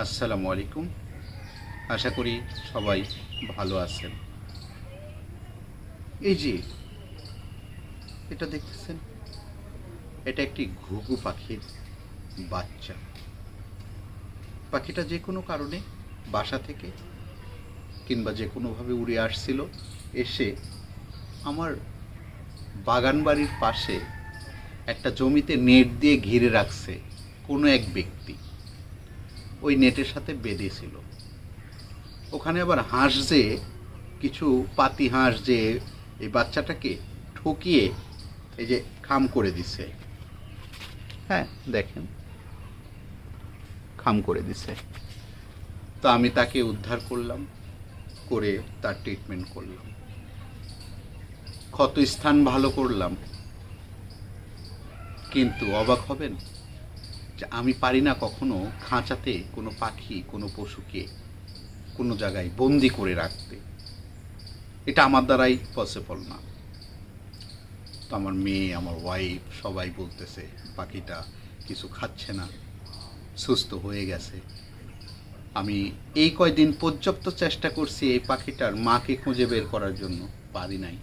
আসসালামু আলাইকুম। আশা করি সবাই ভালো আছেন। এই যে, এটা দেখতেছেন? এটা একটি ঘুঘু পাখির বাচ্চা। পাখিটা যে কোনো কারণে বাসা থেকে কিংবা যে কোনোভাবে উড়ে আসছিল, এসে আমার বাগান বাড়ির পাশে একটা জমিতে নেট দিয়ে ঘিরে রাখছে কোনো এক ব্যক্তি। ওই নেটের সাথে বেঁধেছিল ওখানে আবার হাঁস যে, কিছু পাতি হাঁস যে, এই বাচ্চাটাকে ঠকিয়ে এই যে খাম করে দিছে। হ্যাঁ দেখেন। খাম করে দিছে। তো আমি তাকে উদ্ধার করলাম, করে তার ট্রিটমেন্ট করলাম। ক্ষত স্থান ভালো করলাম। কিন্তু অবাক হবেন? যে আমি পারি না কখনো খাঁচাতে কোনো পাখি, কোনো পশুকে কোনো জায়গায় বন্দি করে রাখতে। এটা আমার দ্বারাই পসিবল না। তো আমার মেয়ে, আমার ওয়াইফ সবাই বলতেছে, পাখিটা কিছু খাচ্ছে না, সুস্থ হয়ে গেছে। আমি এই কয়দিন পর্যাপ্ত চেষ্টা করছি এই পাখিটার মাকে খুঁজে বের করার জন্য, পারি নাই।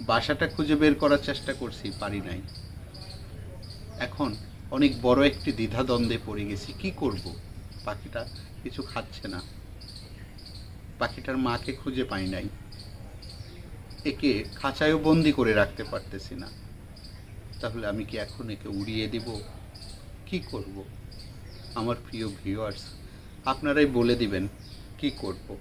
বাসাটা খুঁজে বের করার চেষ্টা করছি, পারি নাই। এখন অনেক বড় একটি দ্বিধাদ্বন্দ্বে পড়ে গেছি। কি করব? পাখিটা কিছু খাচ্ছে না। পাখিটার মাকে খুঁজে পাই নাই। একে খাঁচায়ও বন্দি করে রাখতে পারতেছি না। তাহলে আমি কি এখন একে উড়িয়ে দিব? কি করব? আমার প্রিয় ভিউয়ার্স আপনারাই বলে দিবেন, কি করব?